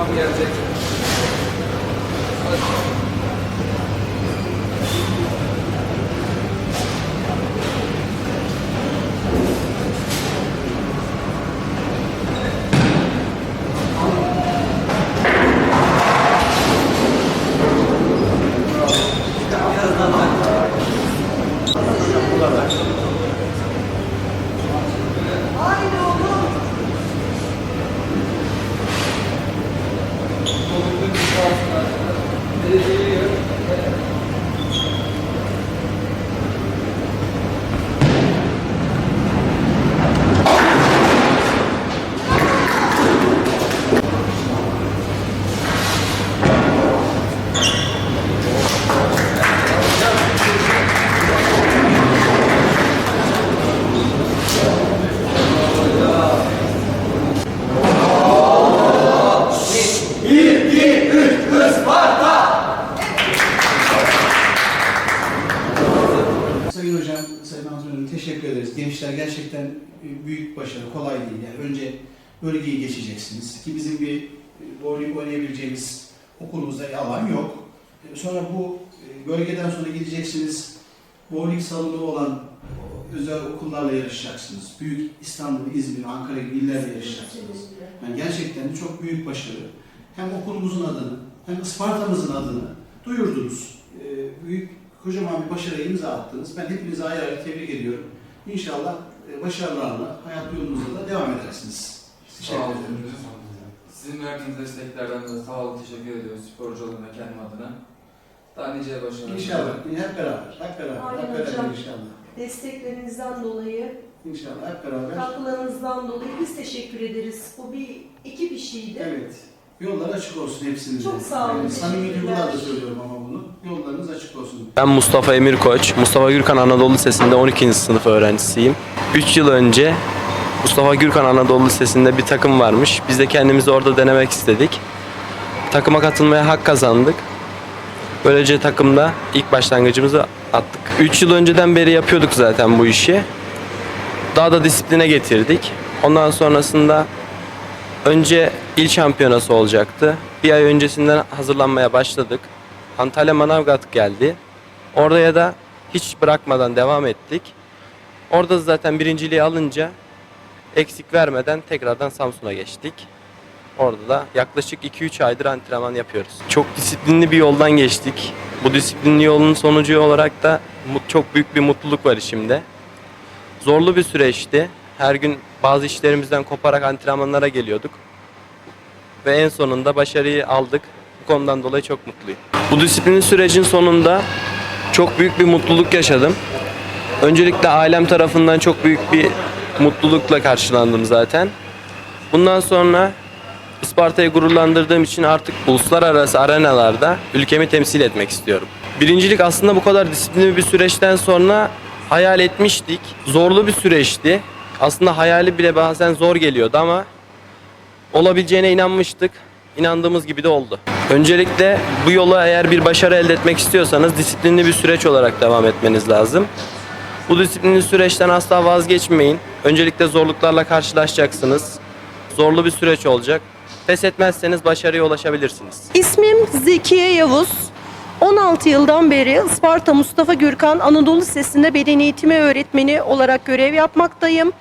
Obrigado, gente. Antrenörüm teşekkür ederiz. Gençler gerçekten e, büyük başarı, kolay değil. Yani önce bölgeyi geçeceksiniz ki bizim bir e, bowling oynayabileceğimiz okulumuzda alan yok. E, Sonra bu bölgeden sonra gideceksiniz. Bowling salonu olan özel okullarla yarışacaksınız. Büyük İstanbul, İzmir, Ankara gibi illerle yarışacaksınız. Yani gerçekten çok büyük başarı. Hem okulumuzun adını hem Isparta'mızın adını duyurdunuz. Büyük kocaman bir başarıya imza attınız. Ben hepinizi ayrı ayrı tebrik ediyorum. İnşallah e, başarılarla hayat yolunuzda da devam edersiniz. Teşekkür Sağ olun. ederim. Sizin verdiğiniz desteklerden de sağ olun, teşekkür ediyoruz sporcu olun ve kendim adına. Daha nice başarılar. İnşallah. Hep beraber. Hep beraber. Aynen hep beraber hocam. inşallah. Desteklerinizden dolayı, İnşallah hep beraber. katkılarınızdan dolayı biz teşekkür ederiz. Bu bir ekip işiydi. Evet. Yollar açık olsun hepsinin. Çok sağ olun, Yani samimi duygularla söylüyorum ama bunu. Ben Mustafa Emir Koç. Mustafa Gürkan Anadolu Lisesi'nde 12. sınıf öğrencisiyim. 3 yıl önce Mustafa Gürkan Anadolu Lisesi'nde bir takım varmış. Biz de kendimizi orada denemek istedik. Takıma katılmaya hak kazandık. Böylece takımda ilk başlangıcımızı attık. 3 yıl önceden beri yapıyorduk zaten bu işi. Daha da disipline getirdik. Ondan sonrasında önce il şampiyonası olacaktı. Bir ay öncesinden hazırlanmaya başladık. Antalya Manavgat geldi. Oraya da hiç bırakmadan devam ettik. Orada zaten birinciliği alınca eksik vermeden tekrardan Samsun'a geçtik. Orada da yaklaşık 2-3 aydır antrenman yapıyoruz. Çok disiplinli bir yoldan geçtik. Bu disiplinli yolun sonucu olarak da çok büyük bir mutluluk var içimde. Zorlu bir süreçti. Her gün bazı işlerimizden koparak antrenmanlara geliyorduk. Ve en sonunda başarıyı aldık. Bu konudan dolayı çok mutluyum. Bu disiplin sürecin sonunda çok büyük bir mutluluk yaşadım. Öncelikle ailem tarafından çok büyük bir mutlulukla karşılandım zaten. Bundan sonra Isparta'yı gururlandırdığım için artık uluslararası arenalarda ülkemi temsil etmek istiyorum. Birincilik aslında bu kadar disiplinli bir süreçten sonra hayal etmiştik. Zorlu bir süreçti. Aslında hayali bile bazen zor geliyordu ama olabileceğine inanmıştık. İnandığımız gibi de oldu. Öncelikle bu yola eğer bir başarı elde etmek istiyorsanız disiplinli bir süreç olarak devam etmeniz lazım. Bu disiplinli süreçten asla vazgeçmeyin. Öncelikle zorluklarla karşılaşacaksınız. Zorlu bir süreç olacak. Pes etmezseniz başarıya ulaşabilirsiniz. İsmim Zekiye Yavuz. 16 yıldan beri Isparta Mustafa Gürkan Anadolu Lisesi'nde beden eğitimi öğretmeni olarak görev yapmaktayım.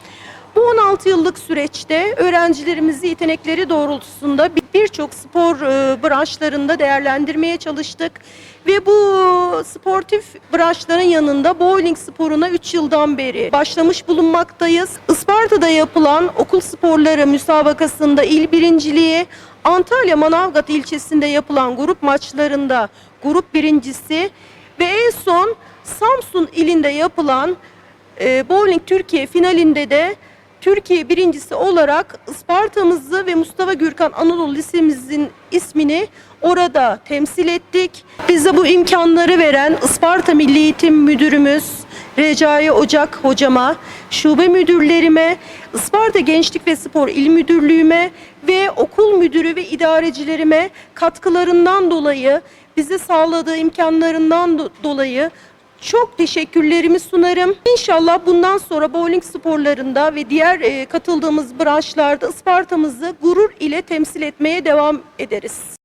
Bu 16 yıllık süreçte öğrencilerimizi yetenekleri doğrultusunda birçok spor e, branşlarında değerlendirmeye çalıştık. Ve bu sportif branşların yanında bowling sporuna 3 yıldan beri başlamış bulunmaktayız. Isparta'da yapılan okul sporları müsabakasında il birinciliği, Antalya Manavgat ilçesinde yapılan grup maçlarında grup birincisi ve en son Samsun ilinde yapılan e, Bowling Türkiye finalinde de Türkiye birincisi olarak Isparta'mızı ve Mustafa Gürkan Anadolu Lisemizin ismini orada temsil ettik. Bize bu imkanları veren Isparta Milli Eğitim Müdürümüz Recai Ocak hocama, şube müdürlerime, Isparta Gençlik ve Spor İl Müdürlüğüme ve okul müdürü ve idarecilerime katkılarından dolayı, bize sağladığı imkanlarından do- dolayı çok teşekkürlerimi sunarım. İnşallah bundan sonra bowling sporlarında ve diğer e, katıldığımız branşlarda Isparta'mızı gurur ile temsil etmeye devam ederiz.